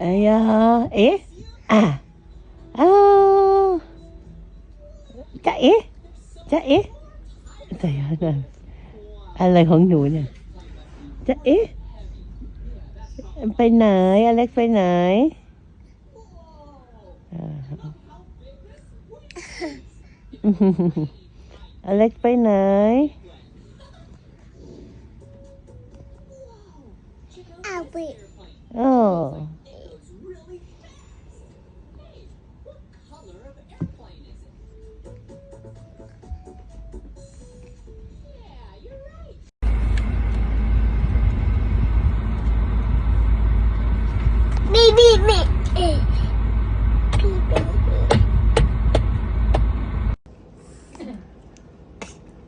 เอ้ยเอ๊ะอะเอจะเอ๊ะจะเอะไรของหนูเนี่ยจะเอ๊ะไปไหนอเล็กไปไหนอเล็กไปไหนเอาไปโอ้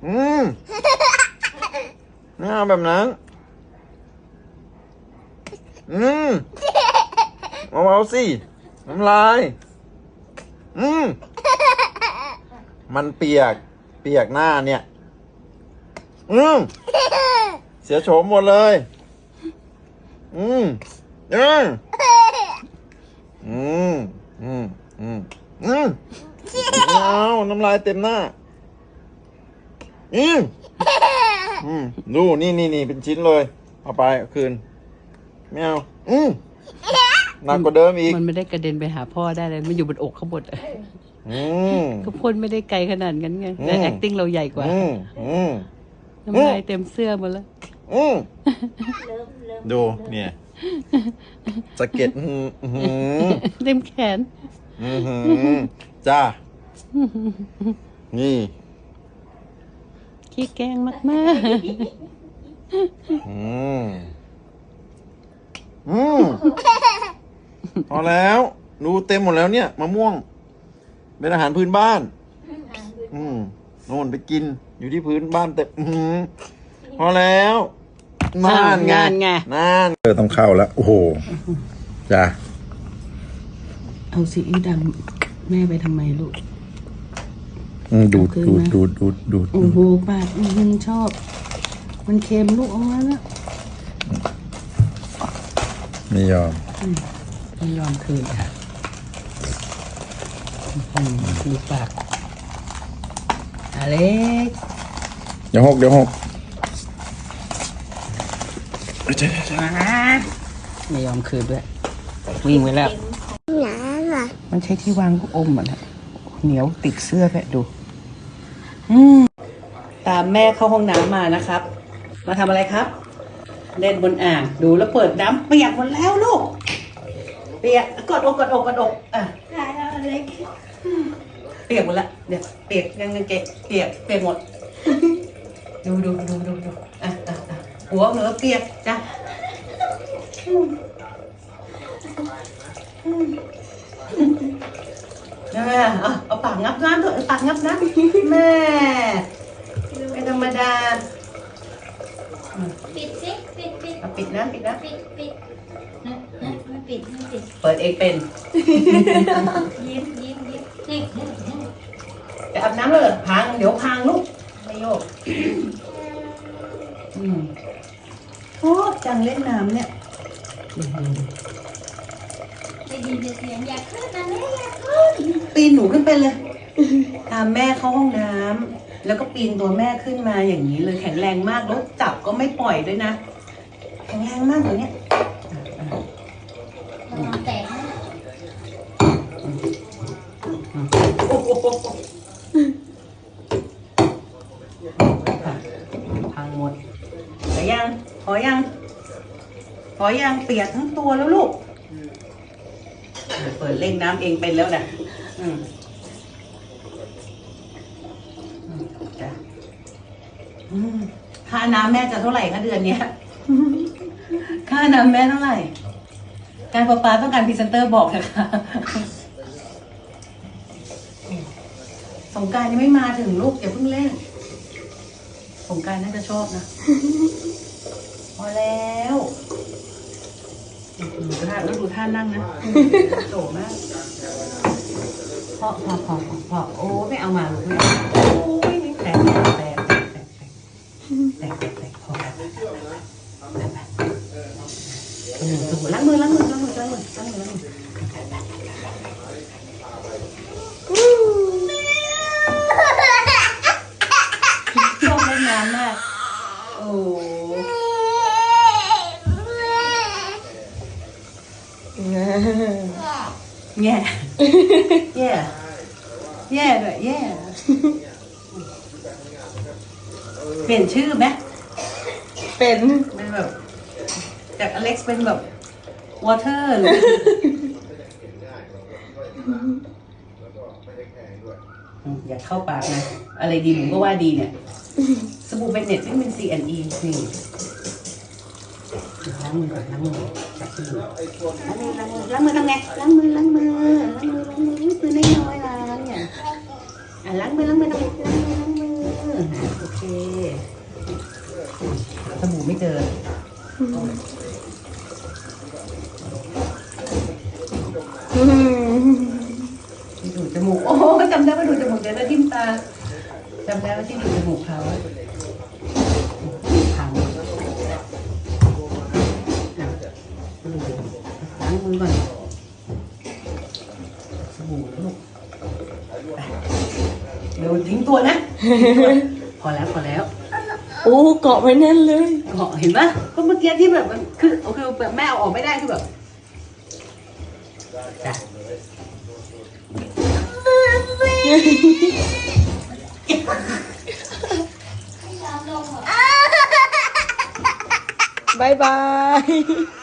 อืมไม่เอาแบบนั้น อืมเอาเอาสิ น้ำลาย อืมมันเปียก เปียกหน้าเนี่ย อืมเสียโฉมหมดเลย อืมอืมอืมอืมอืมอืมเอาน้ำลายเต็มหน้า อืมอืมดูนี่นี่นี่เป็นชิ้นเลย เอาไปเอาคืนไม่เอาอืมหนักกว่าเดิมอีกมันไม่ได้กระเด็นไปหาพ่อได้เลย มันอยู่บนอกเขาหมดเลยอืมก็พ่นไม่ได้ไกลขนาดนั้นไงแต่ อืม acting เราใหญ่กว่า อืมอืม น้ำลายเต็มเสื้อหมดแล้ว อืมดูเนี่ยสะเก็ดอื้อหือเต็มแขน อื้อหือจ้า นี่ ขี้แกล้งมากอืมอืมพอแล้ว ดูเต็มหมดแล้วเนี่ยมะม่วง เป็นอาหารพื้นบ้าน อืมโน่นไปกิน อยู่ที่พื้นบ้านเต็มอื้อหือพอแล้วน่านไงงานไงน่านเออต้องเข้าแล้ว โอ้โห จ้ะๆเอาซีอิ๊วดำแม่ไปทำไมลูก อืมดูดคืนดูดนะดูดดูดดูดโอ้โหปากอื้อหือชอบ มันเค็มลูกเออกมาแล้วไม่ยอมไม่ยอมคืนค่ะอื้อหือดูปากอเล็กเดี๋ยวหกเดี๋ยวหกไม่ยอมคืนด้วย วิ่งไปแล้ว Nala. มันใช้ที่วางลูกอมอะนะเหนียวติดเสื้อแพะดูอืม ตามแม่เข้าห้องน้ำมานะครับ มาทำอะไรครับ เล่นบนอ่างดูแล้วเปิดน้ำเปียกหมดแล้วลูก เปียกกดอกกดอกกดอกอะ Alex. เปียกหมดละเดี๋ยวเปียกยังยังเกะเปียกเปียกหมด ดูดูดูดูดูอะอะอะหัวเหนือเปียกจ้ะแม่เอาเอา ปากงับน้ำเถอะเอาปากงับน้ำแม่ไม่ธรรมดาปิดสิปิดปิดเอาปิดนะปิดนะปิดปิดนะนะไม่ปิดไม่ปิดเปิดเองเป็น ยิ้มยิ้มยิ้มนี่นี่นี่จะอาบน้ำเลยเหรอพังเดี๋ยวพังลูกไม่โยกอืมโอ้จังเล่นน้ำเนี่ย จะยินเสียงอยากขึ้นนะแม่อยากขึ้นปีนหนูขึ้นไปเลยตามแม่เข้าห้องน้ำแล้วก็ปีนตัวแม่ขึ้นมาอย่างนี้เลยแข็งแรงมากแล้วจับก็ไม่ปล่อยด้วยนะ แข็งแรงมากตัวเนี้ยระวังแตกนะโอ้โหพังหมดพอยังพอยังพอยังเปียกทั้งตัวแล้วลูก เปิดเล่งน้ำเองเป็นแล้วนะอืมอืมจ้ะอืมค่าน้ำแม่จะเท่าไหร่คะเดือนเนี้ย ค่าน้ำแม่เท่าไหร่ การประปาต้องการพรีเซนเตอร์บอกนะคะสงกรารยังไม่มาถึงลูกอย่าเพิ่งเล่นสงกรารน่าจะชอบนะ พอแล้ว ดูท่าแล้วดูท่านั่งนะโจมากพอพอพอพอพอโอ้ไม่เอามาลูกไม่เอา แย่แย่แย่ด้วยแย่เปลี่ยนชื่อไหมเป็นเป็นแบบ จากอเล็กซ์เป็นแบบวอเตอร์หรืออืมอยากเข้าปากนะ อะไรดีผมก็ว่าดีเนี่ย สบู่เบนเน็ตวิตามินซีแอนอีนี่ ล้างมือก่อนล้างมือจับสบู่ล้างมือล้างมือล้างมือทำไงล้างมือล้างมือล้างมือล้างมือล้างมือมือน้อยๆล้างเนี่ยอะล้างมือล้างมือล้างมือล้างมือล้างมือโอเคสบู่ไม่เจอดูจมูกโอ้จำได้ว่าดูจมูกเดี๋ยวจะทิ่มตาจำได้ว่าที่ดูจมูกเขา ล้างมือก่อนสบู่ลูกไปเดี๋ยวทิ้งตัวนะ พอแล้วพอแล้ว โอ้เกาะไว้แน่นเลยเหาะเห็นปะก็เมื่อกี้ที่แบบมันคือโอเคแบบแม่เอาออกไม่ได้คือแบบจ้ะบายบาย